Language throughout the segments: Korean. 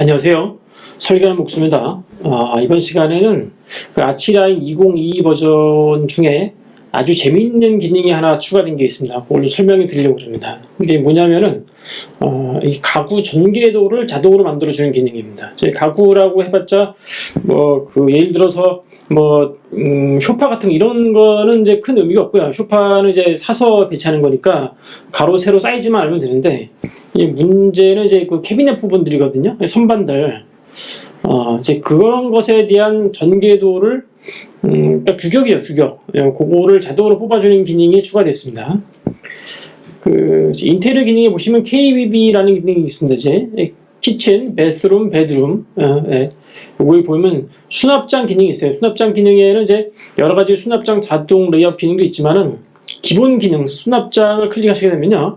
안녕하세요. 설계하는 목수입니다. 아, 이번 시간에는 그 아치라인 2022 버전 중에 아주 재미있는 기능이 하나 추가된 게 있습니다. 그걸 좀 설명해 드리려고 합니다. 이게 뭐냐면은, 어, 이 가구 전개도를 자동으로 만들어 주는 기능입니다. 제 가구라고 해봤자, 뭐, 그, 예를 들어서, 뭐, 음, 쇼파 같은 거 이런 거는 이제 큰 의미가 없고요. 쇼파는 이제 사서 배치하는 거니까 가로, 세로 사이즈만 알면 되는데, 이 문제는 이제 그 캐비넷 부분들이거든요. 선반들. 어, 이제 그런 것에 대한 전개도를, 음, 그러니까 규격이에요, 규격. 예, 그거를 자동으로 뽑아주는 기능이 추가됐습니다. 그, 인테리어 기능에 보시면 KBB라는 기능이 있습니다, 이제. 예, 키친, 베스룸, 베드룸. 어, 예. 요거에 보면 수납장 기능이 있어요. 수납장 기능에는 이제 여러 가지 수납장 자동 레이아웃 기능도 있지만은 기본 기능, 수납장을 클릭하시게 되면요.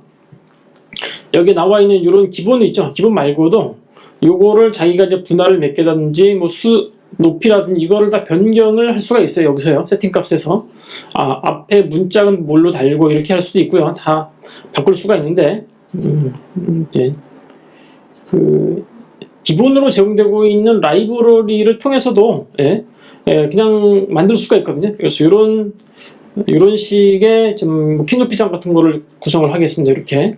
여기 나와 있는 이런 기본 있죠. 기본 말고도 요거를 자기가 이제 분할을 몇 개라든지 뭐 수 높이라든지 이거를 다 변경을 할 수가 있어요. 여기서요. 세팅 값에서. 아, 앞에 문짝은 뭘로 달고 이렇게 할 수도 있고요. 다 바꿀 수가 있는데 음, 음, 이제 그 기본으로 제공되고 있는 라이브러리를 통해서도 예, 예, 그냥 만들 수가 있거든요. 그래서 이런 이런 식의 좀 키높이장 같은 거를 구성을 하겠습니다. 이렇게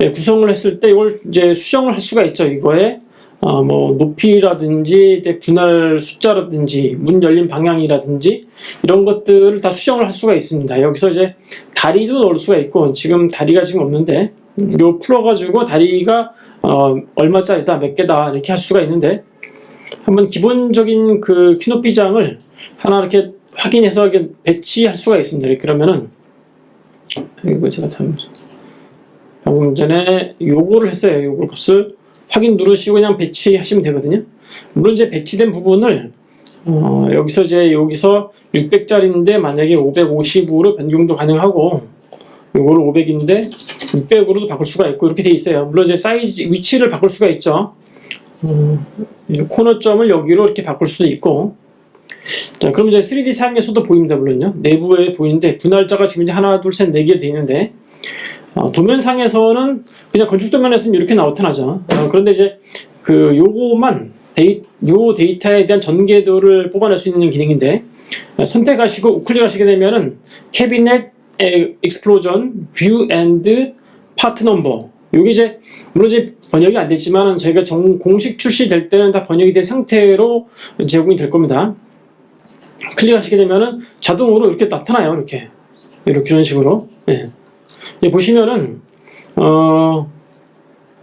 예, 구성을 했을 때 이걸 이제 수정을 할 수가 있죠. 이거에 어, 뭐 높이라든지 분할 숫자라든지 문 열린 방향이라든지 이런 것들을 다 수정을 할 수가 있습니다. 여기서 이제 다리도 넣을 수가 있고 지금 다리가 지금 없는데 음, 요 풀어가지고 다리가 어, 얼마짜리다 몇 개다 이렇게 할 수가 있는데 한번 기본적인 그 키높이장을 하나 이렇게 확인해서 이렇게 배치할 수가 있습니다. 그러면은 이거 제가 참 방금 전에 요거를 했어요. 요걸 값을 확인 누르시고 그냥 배치하시면 되거든요. 물론 이제 배치된 부분을 어, 여기서 이제 여기서 600짜리인데 만약에 550으로 변경도 가능하고 요거를 500인데 600으로도 바꿀 수가 있고 이렇게 돼 있어요. 물론 이제 사이즈 위치를 바꿀 수가 있죠. 음, 이 코너점을 여기로 이렇게 바꿀 수도 있고 자, 그럼 이제 3D 상에서도 보입니다, 물론요. 내부에 보이는데 분할자가 지금 이제 하나, 둘, 셋, 네 개 돼 있는데 어, 도면상에서는 그냥 건축 도면에서는 이렇게 나타나죠. 어, 그런데 이제 그 요거만 데이, 요 데이터에 대한 전개도를 뽑아낼 수 있는 기능인데 어, 선택하시고 우클릭 하시게 되면은 캐비넷 익스플로전 뷰 앤드 파트 넘버 요게 이제 물론 이제 번역이 안 됐지만은 저희가 정, 공식 출시될 때는 다 번역이 된 상태로 제공이 될 겁니다. 클릭하시게 되면은 자동으로 이렇게 나타나요. 이렇게 이렇게 이런 식으로. 예. 예, 보시면은 어.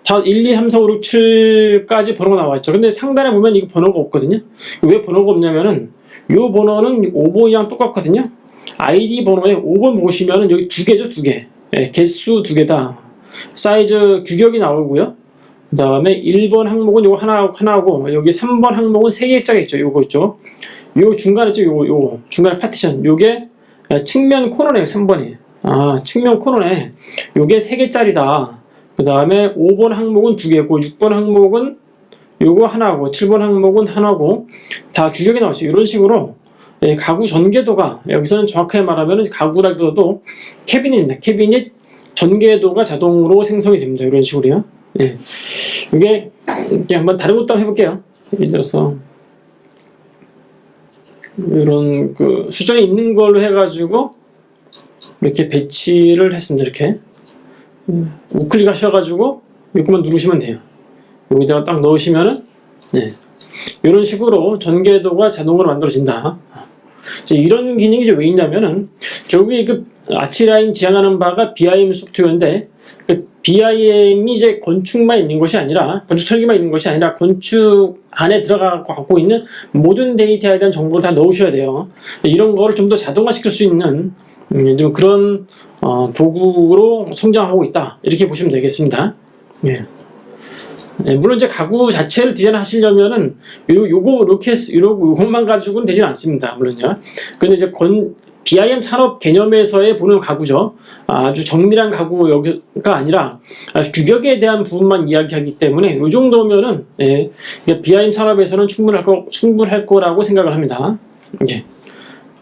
다 1, 2, 3, 4, 5, 6, 7까지 번호가 나와 있죠. 근데 상단에 보면 이거 번호가 없거든요. 왜 번호가 없냐면은 요 번호는 5번이랑 똑같거든요. 아이디 번호에 5번 보시면은 여기 두 개죠, 두 개. 예, 개수 두 개다. 사이즈 규격이 나오고요. 그 다음에 1번 항목은 요거 하나, 하나고, 여기 3번 항목은 3개짜리 있죠. 요거 있죠. 요 중간에 있죠. 요거, 요거. 중간에 파티션. 요게 측면 코너네요. 3번이. 아, 측면 코너네. 요게 3개짜리다. 그 다음에 5번 항목은 두 개고, 6번 항목은 요거 하나고, 7번 항목은 하나고, 다 규격이 나오죠. 이런 식으로 예, 가구 전개도가 여기서는 정확하게 말하면 가구라기보다도 캐비닛입니다. 캐비닛 전개도가 자동으로 생성이 됩니다. 이런 식으로요. 예. 이게 한번 다른 것도 한번 해볼게요. 예를 들어서 이런 그 수정이 있는 걸로 해가지고 이렇게 배치를 했습니다. 이렇게 음, 우클릭 하셔가지고 이것만 누르시면 돼요. 여기다가 딱 넣으시면은 네. 이런 식으로 전개도가 자동으로 만들어진다. 이제 이런 기능이 이제 왜 있냐면은 결국에 그 아치라인 지향하는 바가 BIM 소프트웨어인데 그 BIM이 이제 건축만 있는 것이 아니라 건축 설계만 있는 것이 아니라 건축 안에 들어가 갖고 있는 모든 데이터에 대한 정보를 다 넣으셔야 돼요. 이런 거를 좀 더 자동화시킬 수 있는 음, 좀 그런 어, 도구로 성장하고 있다 이렇게 보시면 되겠습니다. 예. 네, 물론 이제 가구 자체를 디자인하시려면은 요 요거 이렇게 요 요것만 가지고는 되지는 않습니다. 물론요. 근데 이제 건 BIM 산업 개념에서의 보는 가구죠. 아주 정밀한 가구가 아니라 규격에 대한 부분만 이야기하기 때문에 이 정도면은 예, BIM 산업에서는 충분할 거 충분할 거라고 생각을 합니다. 예,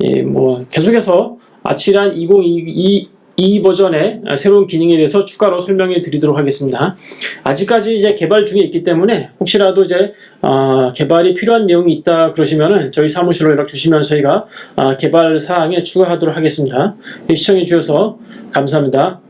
예, 뭐 계속해서 아치란 2022 2 버전의 아, 새로운 기능에 대해서 추가로 설명해 드리도록 하겠습니다. 아직까지 이제 개발 중에 있기 때문에 혹시라도 이제 어, 개발이 필요한 내용이 있다 그러시면은 저희 사무실로 연락 주시면 저희가 아, 개발 사항에 추가하도록 하겠습니다. 시청해 주셔서 감사합니다.